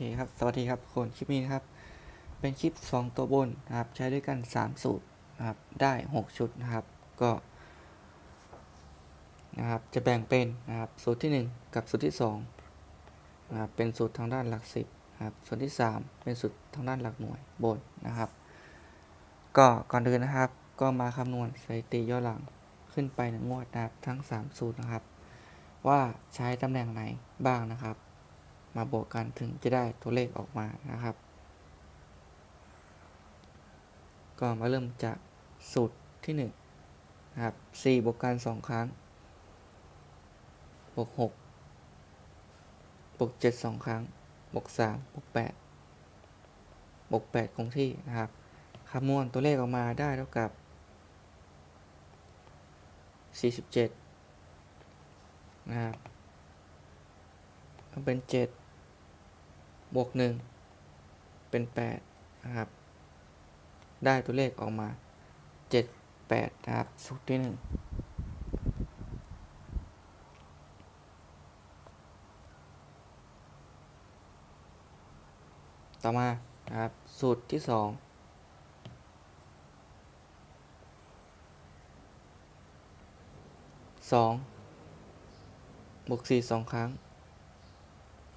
คครับ สวัสดีครับคนคลิปนี้นะครับ เป็นคลิป 2 ตัวบนนะครับ ใช้ด้วยกัน 3 สูตรนะครับ ได้ 6 ชุดนะครับ ก็นะครับ จะแบ่งเป็นนะครับ สูตรที่ 1 กับสูตรที่2นะครับ เป็นสูตรทางด้านหลัก 10นะครับ ส่วนที่ 3 เป็นสูตรทางด้านหลักหน่วยบนนะครับ ก็ก่อนอื่นนะครับ ก็มาคำนวณสถิติย้อนหลังขึ้นไปหนึ่งงวดนะครับ ทั้ง 3 สูตรนะครับ ว่าใช้ตำแหน่งไหนบ้างนะครับ มาบวกกันถึงจะได้ตัวเลขออกมานะครับ ก็มาเริ่มจากสูตรที่1นะครับ4บวกกัน 2 ครั้ง บวก6บวก7 2 ครั้ง บวก3บวก8บวก8คงที่นะครับคำนวณตัวเลขออกมาได้เท่ากับ 47 นะครับก็เป็น 7 บวก 1 เป็น 8 นะครับ ได้ตัวเลขออกมา 7 8 นะครับ สูตรที่ 1ต่อมานะครับสูตรที่ 2 2บวก4 2 ครั้ง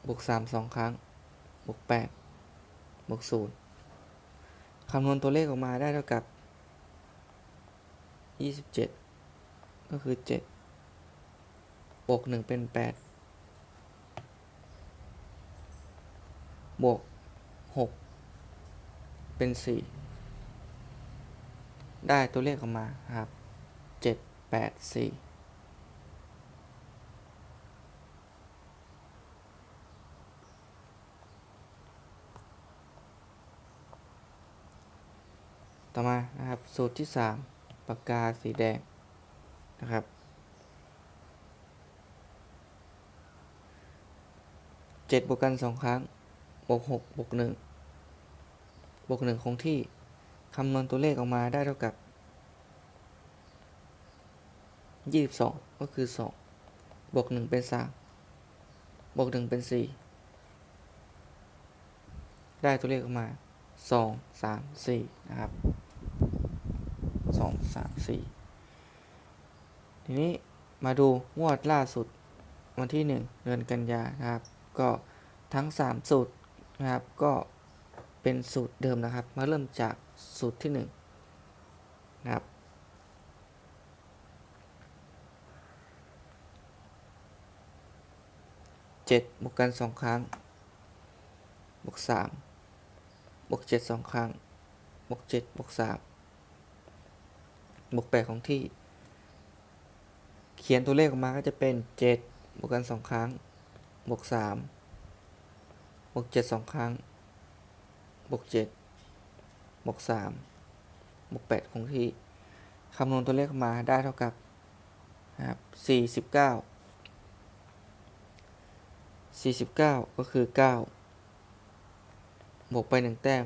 บวก3 2 ครั้ง บวก8บวก0คำนวณตัวเลขออกมาได้เท่ากับ 27 ก็คือ 7บวก1เป็น 8 บวก 6 เป็น 4 ได้ตัวเลขออกมาครับ 7 8 4 ต่อมานะครับ สูตรที่ 3 ปากกาสีแดงนะครับเจ็ดบวกกันสองครั้ง บวกหกบวกหนึ่งบวกหนึ่งคงที่ คำนวณตัวเลขออกมาได้เท่ากับยี่สิบสองก็คือสองบวกหนึ่งเป็นสามบวกหนึ่งเป็นสี่ได้ตัวเลขออกมาสองสามสี่นะครับ สองสามสี่ทีนี้มาดูงวดล่าสุดวันที่หนึ่งเดือนกันยานะครับ ก็ทั้งสามสูตรนะครับก็เป็นสูตรเดิมนะครับ มาเริ่มจากสูตรที่หนึ่งนะครับเจ็ดบวกกันสองครั้งบวกสามบวกเจ็ดสองครั้งบวกเจ็ดบวกสาม บวกแปดของที่ เขียนตัวเลขออกมาก็จะเป็นเจ็ดบวกกันสองครั้ง บวกสามบวกเจ็ดสองครั้ง บวกเจ็ดบวกสามบวกแปดคงที่คำนวณตัวเลขออกมาได้เท่ากับนะครับสี่สิบเก้าสี่สิบเก้าก็คือเก้าบวกไปหนึ่งแต้ม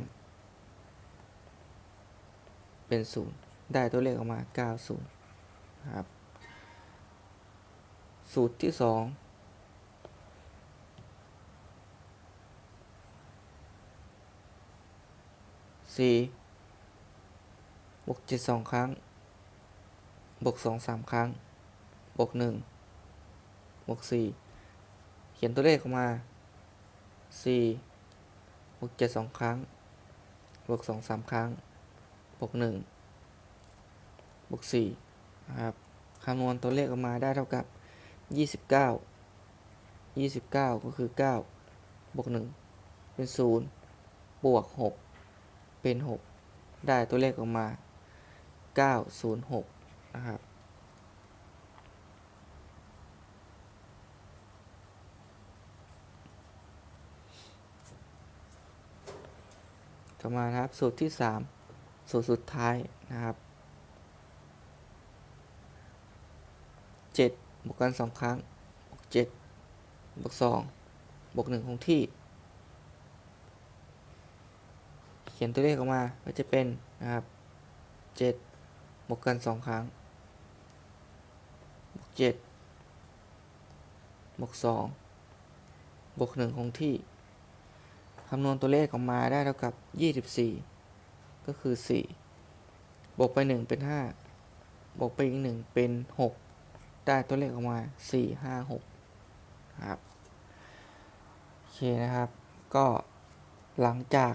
เป็นศูนย์ ได้ตัวเลขออกมา 90นะครับ สูตรที่2 4บวก7 2ครั้ง บวก2 3ครั้ง บวก1บวก4เขียนตัวเลขออกมา4บวก7 2ครั้ง บวก2 3ครั้ง บวก1 บวก4นะครับคำนวณตัวเลขออกมาได้เท่ากับ 29 29 ก็คือ 9 บวก 1 เป็น 0 บวก 6 เป็น 6 ได้ตัวเลขออกมา 906 นะครับต่อมานะครับสูตรที่ 3 สูตรสุดท้ายนะครับ เจ็ดบวกกันสองครั้งบวกเจ็ดบวกสองบวกหนึ่งคงที่ เขียนตัวเลขออกมาก็จะเป็นนะครับเจ็ดบวกกันสองครั้งบวกเจ็ดบวกสองบวกหนึ่งคงที่คำนวณตัวเลขออกมาได้เท่ากับ24ก็คือ4บวกไป1เป็น5บวกไปอีก1เป็น6 ได้ตัวเลขออกมา 4 5 6ครับโอเคนะครับ ก็หลังจาก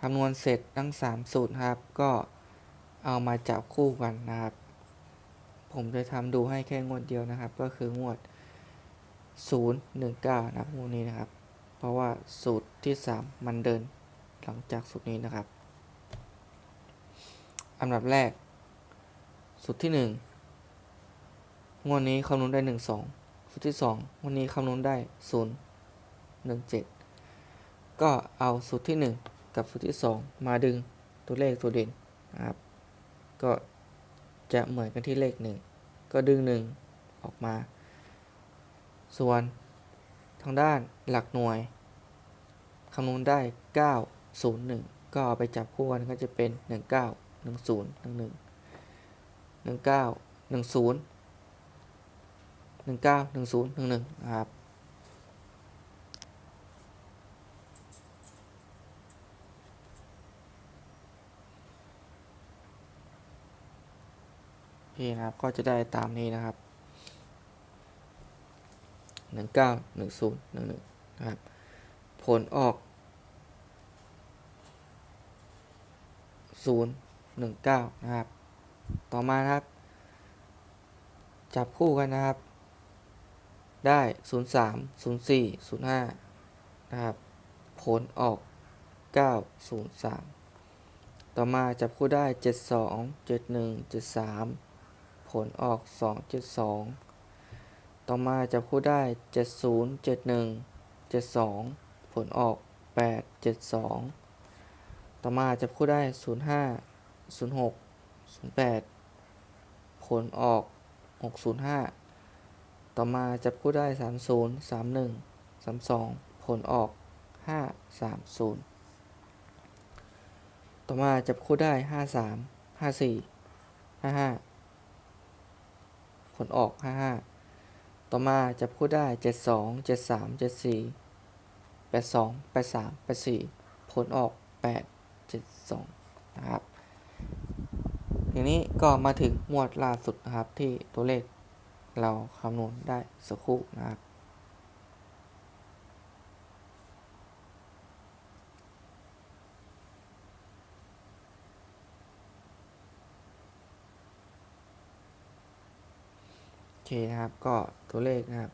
คำนวณเสร็จทั้ง 3 สูตรครับ ก็เอามาจับคู่กันนะครับ ผมจะทำดูให้แค่งวดเดียวนะครับ ก็คืองวด 0 1 9 นะครับงวดนี้นะครับ เพราะว่าสูตรที่ 3 มันเดินหลังจากสูตรนี้นะครับอันดับแรก สูตรที่ 1 งวดนี้คำนวณได้1 2สูตรที่2งวดนี้คำนวณได้0 1 7ก็เอาสูตรที่1กับสูตรที่2มาดึงตัวเลขตัวเด่นนะครับ ก็จะเหมือนกันที่เลข1ก็ดึง1ออกมา ส่วนทางด้านหลักหน่วยคำนวณได้ 9 0 1 ก็เอาไปจับคู่กันก็จะเป็น 19 10 11 19 10 19 10 11นะครับโอเคนะครับก็จะได้ตามนี้นะครับหนึ่งเก้าหนึ่งศูนย์หนึ่งหนึ่งนะครับผลออกศูนย์หนึ่งเก้านะครับ ต่อมานะครับ จับคู่กันนะครับ ได้ศูนย์สามศูนะครับ ผลออกเก้าศูนย์สามต่อมาจับคู่ได้เจ็ดสองเจ็ดหนึ่งเจ็ดสามผลออกสองเจ็ดสองต่อมาจับคู่ได้ 70 71 72 ผลออก 8 72 ต่อมาจับคู่ได้ 05 06 08 ผลออก 605 ต่อมาจับคู่ได้ 30 31 32 ผลออก 530ต่อมาจับคู่ได้ 53 54 55 ผลออก 55 ต่อมาจับคู่ได้ 72 73 74 82 83 84 ผลออก 8 72 นะครับ ทีนี้ก็มาถึงหมวดล่าสุดนะครับที่ตัวเลข เราคำนวณได้สักครู่นะครับโอเคนะครับก็ตัวเลขนะครับ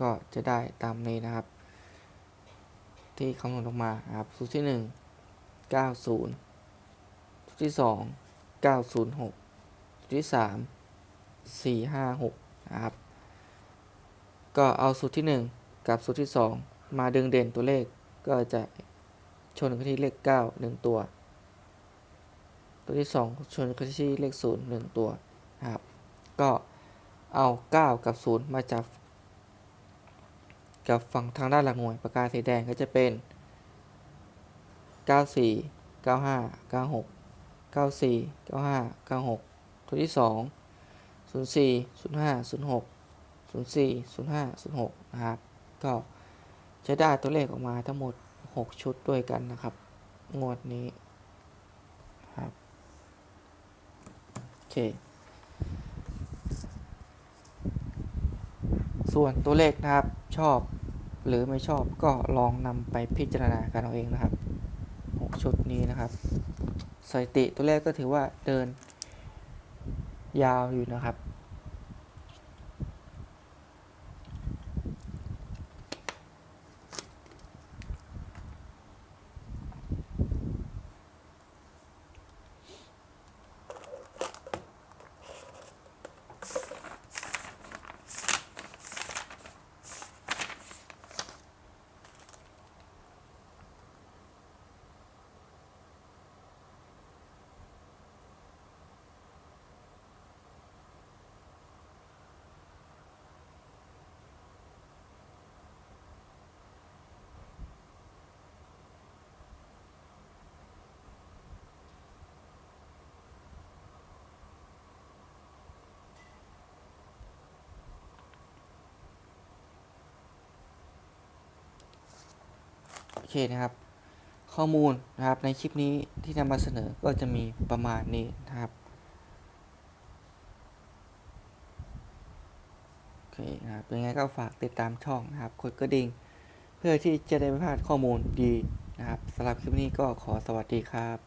ก็จะได้ตามนี้นะครับ ที่คำนวณออกมาครับสูตรที่ 1 90สูตรที่ 2 906สูตรที่ 3 456นะครับ ก็เอาสูตรที่ 1 กับสูตรที่ 2 มาดึงเด่นตัวเลขก็จะชนกันที่เลข 9 1 ตัว ตัวที่ 2 ชนกันที่เลข 0 1 ตัวนะครับ ก็เอา 9 กับ 0 มาจับ กับฝั่งทางด้านหลักหน่วยปากกาสีแดงก็จะเป็น 94 95 96 94 95 96 ตัวที่ 2 04 05 06 04 05 06นะครับก็จะได้ตัวเลขออกมาทั้งหมด 6 ชุดด้วยกันนะครับ งวดนี้ครับโอเค ส่วนตัวเลขนะครับชอบหรือไม่ชอบก็ลองนำไปพิจารณากันเอาเองนะครับ 6 ชุดนี้นะครับสถิติตัวเลขก็ถือว่าเดิน ยาวอยู่นะครับ เคนะครับ ข้อมูลนะครับในคลิปนี้ที่นำมาเสนอก็จะมีประมาณนี้นะครับโอเคนะครับเป็นไงก็ฝากติดตามช่องนะครับกดกระดิ่ง เพื่อที่จะได้ไม่พลาดข้อมูลดีนะครับสำหรับคลิปนี้ก็ขอสวัสดีครับ